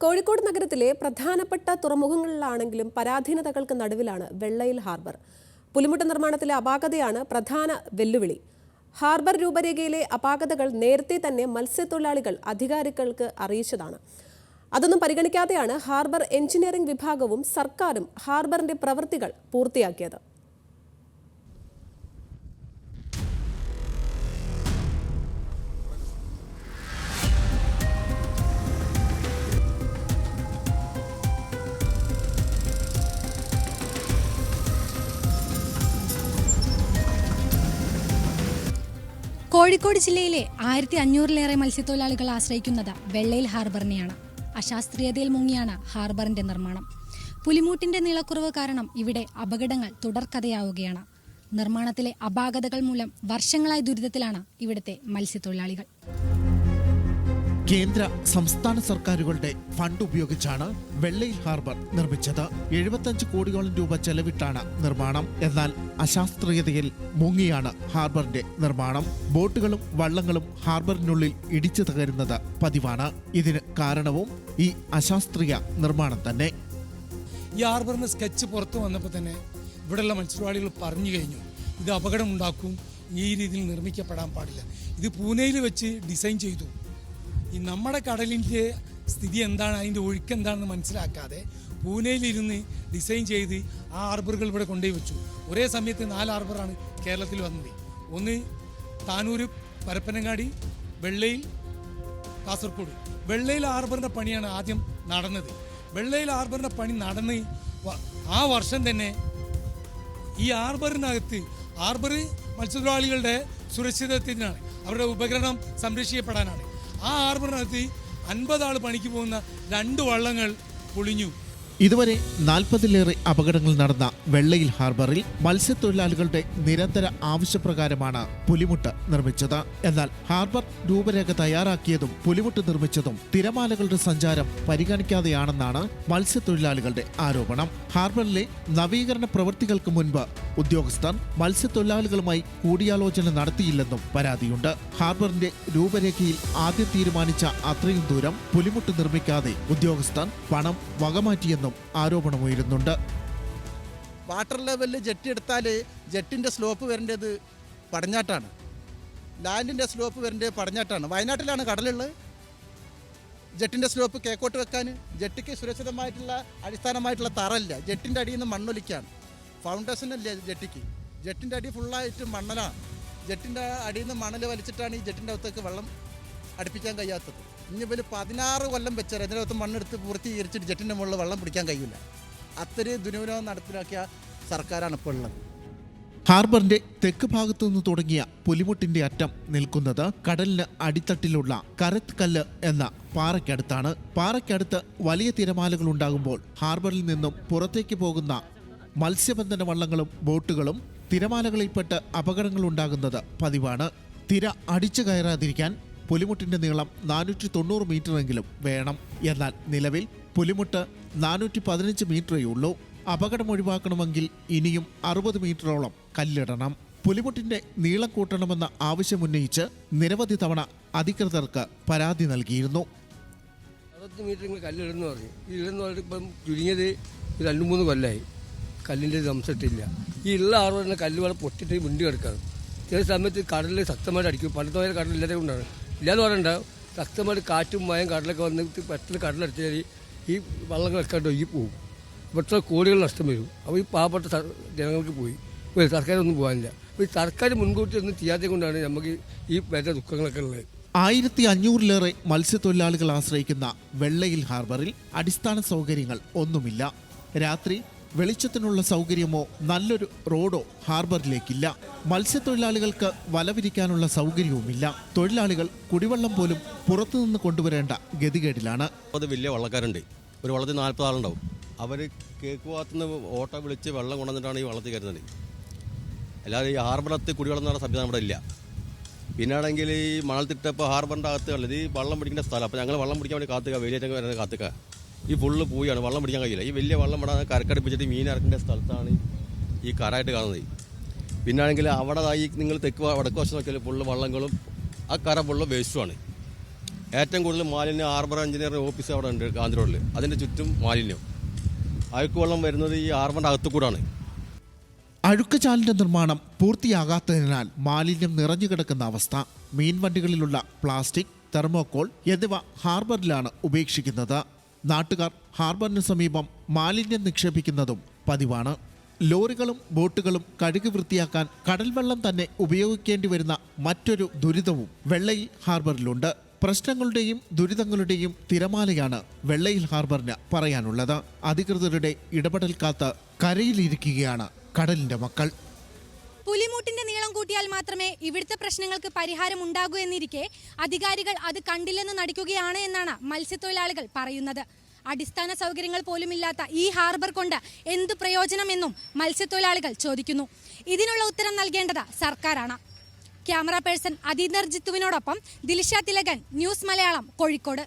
കോഴിക്കോട് നഗരത്തിലെ പ്രധാനപ്പെട്ട തുറമുഖങ്ങളിലാണെങ്കിലും പരാധീനതകൾക്ക് നടുവിലാണ് വെള്ളയിൽ ഹാർബർ. പുലിമുട്ട നിർമ്മാണത്തിലെ അപാകതയാണ് പ്രധാന വെല്ലുവിളി. ഹാർബർ രൂപരേഖയിലെ അപാകതകൾ നേരത്തെ തന്നെ മത്സ്യത്തൊഴിലാളികൾ അധികാരികൾക്ക് അറിയിച്ചതാണ്. അതൊന്നും പരിഗണിക്കാതെയാണ് ഹാർബർ എഞ്ചിനീയറിംഗ് വിഭാഗവും സർക്കാരും ഹാർബറിന്റെ പ്രവൃത്തികൾ പൂർത്തിയാക്കിയത്. കോഴിക്കോട് ജില്ലയിലെ ആയിരത്തി അഞ്ഞൂറിലേറെ മത്സ്യത്തൊഴിലാളികൾ ആശ്രയിക്കുന്നത് വെള്ളയിൽ ഹാർബറിനെയാണ്. അശാസ്ത്രീയതയിൽ മുങ്ങിയാണ് ഹാർബറിന്റെ നിർമ്മാണം. പുലിമൂട്ടിന്റെ നീളക്കുറവ് കാരണം ഇവിടെ അപകടങ്ങൾ തുടർക്കഥയാവുകയാണ്. നിർമ്മാണത്തിലെ അപാകതകൾ മൂലം വർഷങ്ങളായി ദുരിതത്തിലാണ് ഇവിടുത്തെ മത്സ്യത്തൊഴിലാളികൾ. കേന്ദ്ര സംസ്ഥാന സർക്കാരുകളുടെ ഫണ്ട് ഉപയോഗിച്ചാണ് വെള്ളയിൽ ഹാർബർ നിർമ്മിച്ചത്. എഴുപത്തഞ്ച് കോടിയോളം രൂപ ചെലവിട്ടാണ് നിർമ്മാണം. എന്നാൽ അശാസ്ത്രീയതയിൽ മുങ്ങിയാണ് ഹാർബറിന്റെ നിർമ്മാണം. ബോട്ടുകളും വള്ളങ്ങളും ഹാർബറിനുള്ളിൽ ഇടിച്ചു തകരുന്നത് പതിവാണ്. ഇതിന് കാരണവും ഈ അശാസ്ത്രീയ നിർമ്മാണം തന്നെ. ഈ ഹാർബറിന്റെ സ്കെച്ച് പുറത്തു വന്നപ്പോൾ തന്നെ ഇവിടെയുള്ള മത്സ്യത്തൊഴിലാളികൾ പറഞ്ഞു കഴിഞ്ഞു ഇത് അപകടമുണ്ടാക്കും. ഈ രീതിയിൽ നിർമ്മിക്കപ്പെടാൻ പാടില്ല. ഇത് പൂനെയിൽ വെച്ച് ഡിസൈൻ ചെയ്തു. ഈ നമ്മുടെ കടലിന്റെ സ്ഥിതി എന്താണ്? അതിന്റെ ഒഴുക്ക് എന്താണെന്ന് മനസ്സിലാക്കാതെ പൂനെയിലിരുന്ന് ഡിസൈൻ ചെയ്ത് ആ ആർബറുകൾ ഇവിടെ കൊണ്ടുപോയി വെച്ചു. ഒരേ സമയത്ത് നാല് ആർബറാണ് കേരളത്തിൽ വന്നത്. ഒന്ന് താനൂര് പരപ്പനങ്ങാടി വെള്ളയിൽ കാസർഗോഡ്. വെള്ളയിൽ ആർബറിന്റെ പണിയാണ് ആദ്യം നടന്നത്. വെള്ളയിൽ ആർബറിന്റെ പണി നടന്ന് ആ വർഷം തന്നെ ഈ ആർബറിനകത്ത് ആർബർ മത്സ്യത്തൊഴിലാളികളുടെ സുരക്ഷിതത്വത്തിനാണ്. അവരുടെ ഉപകരണം സംരക്ഷിക്കപ്പെടാനാണ്. ആ ഹാർബറിനകത്ത് അൻപത് ആൾ പണിക്ക് പോകുന്ന രണ്ട് വള്ളങ്ങൾ പൊളിഞ്ഞു. ഇതുവരെ നാൽപ്പതിലേറെ അപകടങ്ങൾ നടന്ന വെള്ളയിൽ ഹാർബറിൽ മത്സ്യത്തൊഴിലാളികളുടെ നിരന്തര ആവശ്യപ്രകാരമാണ് പുലിമുട്ട് നിർമ്മിച്ചത്. എന്നാൽ ഹാർബർ രൂപരേഖ തയ്യാറാക്കിയതും പുലിമുട്ട് നിർമ്മിച്ചതും തിരമാലകളുടെ സഞ്ചാരം പരിഗണിക്കാതെയാണെന്നാണ് മത്സ്യത്തൊഴിലാളികളുടെ ആരോപണം. ഹാർബറിലെ നവീകരണ പ്രവൃത്തികൾക്ക് മുൻപ് ഉദ്യോഗസ്ഥർ മത്സ്യത്തൊഴിലാളികളുമായി കൂടിയാലോചന നടത്തിയില്ലെന്നും പരാതിയുണ്ട്. ഹാർബറിന്റെ രൂപരേഖയിൽ ആദ്യം തീരുമാനിച്ച അത്രയും ദൂരം പുലിമുട്ട് നിർമ്മിക്കാതെ ഉദ്യോഗസ്ഥർ പണം വകമാറ്റിയെന്നും ആരോപണമുയരുന്നുണ്ട്. വാട്ടർ ലെവലിൽ ജെട്ടി എടുത്താൽ ജെട്ടിന്റെ സ്ലോപ്പ് വരേണ്ടത് പടഞ്ഞാട്ടാണ് ലാൻഡിന്റെ സ്ലോപ്പ് വരേണ്ടത് പടഞ്ഞാട്ടാണ് വയനാട്ടിലാണ് കടലുള്ളത്. ജെട്ടിന്റെ സ്ലോപ്പ് കേക്കോട്ട് വെക്കാൻ ജെട്ടിക്ക് സുരക്ഷിതമായിട്ടുള്ള അടിസ്ഥാനമായിട്ടുള്ള തറല്ല ജെട്ടിന്റെ അടിയിൽ നിന്ന് മണ്ണൊലിക്കാണ്. ഫൗണ്ടേഷൻ ജെട്ടിക്ക്. ജെട്ടിന്റെ അടി ഫുള്ളായിട്ട് മണ്ണലാണ്. ജെട്ടിന്റെ അടിയിൽ നിന്ന് മണൽ വലിച്ചിട്ടാണ് ഈ ജെട്ടിന്റെ അകത്തേക്ക് വെള്ളം അടുപ്പിക്കാൻ കഴിയാത്തത്. ഇനി ഇവർ പതിനാറ് കൊല്ലം വെച്ചാൽ അതിനകത്ത് മണ്ണെടുത്ത് പൂർത്തീകരിച്ചിട്ട് ജെട്ടിന്റെ മുകളിൽ വെള്ളം പിടിക്കാൻ കഴിയില്ല അത്രയും ദുരുപയോഗം നടപ്പിലാക്കിയ സർക്കാരാണ് ഇപ്പോൾ ഉള്ളത്. ഹാർബറിന്റെ തെക്ക് ഭാഗത്തു നിന്ന് തുടങ്ങിയ പുലിമുട്ടിന്റെ അറ്റം നിൽക്കുന്നത് കടലിന് അടിത്തട്ടിലുള്ള കരത്ത് കല്ല് എന്ന പാറയ്ക്കടുത്താണ്. പാറയ്ക്കടുത്ത് വലിയ തിരമാലകൾ ഉണ്ടാകുമ്പോൾ ഹാർബറിൽ നിന്നും പുറത്തേക്ക് പോകുന്ന മത്സ്യബന്ധന വള്ളങ്ങളും ബോട്ടുകളും തിരമാലകളിൽപ്പെട്ട് അപകടങ്ങൾ ഉണ്ടാകുന്നത് പതിവാണ്. തിര അടിച്ചു കയറാതിരിക്കാൻ പുലിമുട്ടിന്റെ നീളം നാനൂറ്റി തൊണ്ണൂറ് മീറ്ററെങ്കിലും വേണം. എന്നാൽ നിലവിൽ പുലിമുട്ട് നാനൂറ്റി പതിനഞ്ച് മീറ്ററേ ഉള്ളൂ. അപകടം ഒഴിവാക്കണമെങ്കിൽ ഇനിയും അറുപത് മീറ്ററോളം കല്ലിടണം. പുലിമുട്ടിന്റെ നീളം കൂട്ടണമെന്ന ആവശ്യമുന്നയിച്ച് നിരവധി തവണ അധികൃതർക്ക് പരാതി നൽകിയിരുന്നു. അറുപത്തി മീറ്റർ കല്ലിടുന്നു പറഞ്ഞു. ഇടുന്ന പറഞ്ഞിട്ട് ഇപ്പം ചുരുങ്ങിയത് രണ്ട് മൂന്ന് കൊല്ലമായി കല്ലിന്റെ സംസട്ടില്ല ഈ ഉള്ള ആറ് പറഞ്ഞ കല്ല് വേണം പൊട്ടിട്ട് മുണ്ടി കിടക്കാറ് ചില സമയത്ത് കടലിൽ ശക്തമായിട്ട് അടിക്കും. പണ്ടത്തെ പോലെ കടലില്ലാതെ കൊണ്ടാണ് ഇല്ലാതെ പറയണ്ട. ശക്തമായിട്ട് കാറ്റും മയം കടലൊക്കെ വന്ന് പെട്ടെന്ന് കടലടിച്ചാൽ ഈ വള്ളങ്ങളൊക്കെ ഒഴുകി പോകും ഇവിടുത്തെ കോടികൾ നഷ്ടം വരും. അപ്പോൾ ഈ പാവപ്പെട്ട ജനങ്ങൾക്ക് പോയി. ഒരു സർക്കാരൊന്നും പോകാനില്ല. അപ്പോൾ ഈ സർക്കാർ മുൻകൂട്ടി ഒന്നും ചെയ്യാതെ കൊണ്ടാണ് നമുക്ക് ഈ വേറെ ദുഃഖങ്ങളൊക്കെ ഉള്ളത്. ആയിരത്തി അഞ്ഞൂറിലേറെ മത്സ്യത്തൊഴിലാളികൾ ആശ്രയിക്കുന്ന വെള്ളയിൽ ഹാർബറിൽ അടിസ്ഥാന സൗകര്യങ്ങൾ ഒന്നുമില്ല. രാത്രി വെളിച്ചത്തിനുള്ള സൗകര്യമോ നല്ലൊരു റോഡോ ഹാർബറിലേക്കില്ല. മത്സ്യത്തൊഴിലാളികൾക്ക് വലവിരിക്കാനുള്ള സൗകര്യവുമില്ല. തൊഴിലാളികൾ കുടിവെള്ളം പോലും പുറത്തുനിന്ന് കൊണ്ടുവരേണ്ട ഗതികേടിലാണ്. അത് വലിയ വള്ളക്കാരുണ്ട്. ഒരു വള്ളത്തിൽ നാൽപ്പത് ആളുണ്ടാവും. അവർ കേക്ക് ഭാഗത്തുനിന്ന് ഓട്ടോ വിളിച്ച് വെള്ളം കൊണ്ടുവന്നിട്ടാണ് ഈ വള്ളത്തിൽ കയറുന്നത്. അല്ലാതെ ഈ ഹാർബറത്ത് കുടിവെള്ളം എന്ന് പറഞ്ഞ സംവിധാനം ഇവിടെ ഇല്ല. പിന്നാണെങ്കിൽ ഈ മണൽത്തിട്ടപ്പോൾ ഹാർബറിന്റെ അകത്ത് ഉള്ളത് ഈ വള്ളം പിടിക്കേണ്ട സ്ഥലം. അപ്പോൾ ഞങ്ങൾ വള്ളം പിടിക്കാൻ വേണ്ടി കാത്തുക വേലിയേറ്റം വരുന്നത് കാത്തുക ഈ ഫുള്ള് പോയാണ്. വള്ളം പിടിക്കാൻ കഴിയില്ല. ഈ വലിയ വെള്ളം ഇവിടെ കരക്കടുപ്പിച്ചിട്ട് മീൻ ഇറക്കേണ്ട സ്ഥലത്താണ് ഈ കരായിട്ട് കാണുന്നത്. പിന്നാണെങ്കിൽ അവിടെ ഈ നിങ്ങൾ തെക്ക് വടക്ക് വശം നോക്കിയാൽ ഫുള്ള് വള്ളങ്ങളും ആ കര ഫുള്ള് വേസ്റ്റുമാണ് ഏറ്റവും കൂടുതൽ മാലിന്യം ആർബർ എഞ്ചിനീയറിംഗ് ഓഫീസ് അവിടെ ഉണ്ട് കാന്തിരോഡിൽ അതിന്റെ ചുറ്റും മാലിന്യം. അഴുക്ക് വെള്ളം വരുന്നത് ഈ ആർബറിന്റെ അകത്തുകൂടാണ് അഴുക്കുചാലിന്റെ നിർമ്മാണം പൂർത്തിയാകാത്തതിനാൽ മാലിന്യം നിറഞ്ഞു കിടക്കുന്ന അവസ്ഥ മീൻവണ്ടികളിലുള്ള പ്ലാസ്റ്റിക് തെർമോക്കോൾ എന്നിവ ഹാർബറിലാണ് ഉപേക്ഷിക്കുന്നത്. നാട്ടുകാർ ഹാർബറിന് സമീപം മാലിന്യം നിക്ഷേപിക്കുന്നതും പതിവാണ്. ലോറികളും ബോട്ടുകളും കഴുകി വൃത്തിയാക്കാൻ കടൽ വെള്ളം തന്നെ ഉപയോഗിക്കേണ്ടി വരുന്ന മറ്റൊരു ദുരിതവും വെള്ളയിൽ ഹാർബറിലുണ്ട്. പ്രശ്നങ്ങളുടെയും ദുരിതങ്ങളുടെയും തിരമാലയാണ് വെള്ളയിൽ ഹാർബറിന് പറയാനുള്ളത്. അധികൃതരുടെ ഇടപെടൽ കാത്ത് കരയിലിരിക്കുകയാണ് കടലിന്റെ മക്കൾ. പുലിമുട്ടിന്റെ കൂട്ടിയാൽ മാത്രമേ ഇവിടുത്തെ പ്രശ്നങ്ങൾക്ക് പരിഹാരം ഉണ്ടാകൂ എന്നിരിക്കെ അധികാരികൾ അത് കണ്ടില്ലെന്ന് നടിക്കുകയാണ് എന്നാണ് മത്സ്യത്തൊഴിലാളികൾ പറയുന്നത്. അടിസ്ഥാന സൗകര്യങ്ങൾ പോലുമില്ലാത്ത ഈ ഹാർബർ കൊണ്ട് എന്ത് പ്രയോജനമെന്നും മത്സ്യത്തൊഴിലാളികൾ ചോദിക്കുന്നു. ഇതിനുള്ള ഉത്തരം നൽകേണ്ടത് സർക്കാരാണ്. ക്യാമറ പേഴ്സൺ അതീന്ദർ ജിത്തുവിനോടൊപ്പം ദിൽഷ തിലകൻ ന്യൂസ് മലയാളം കോഴിക്കോട്.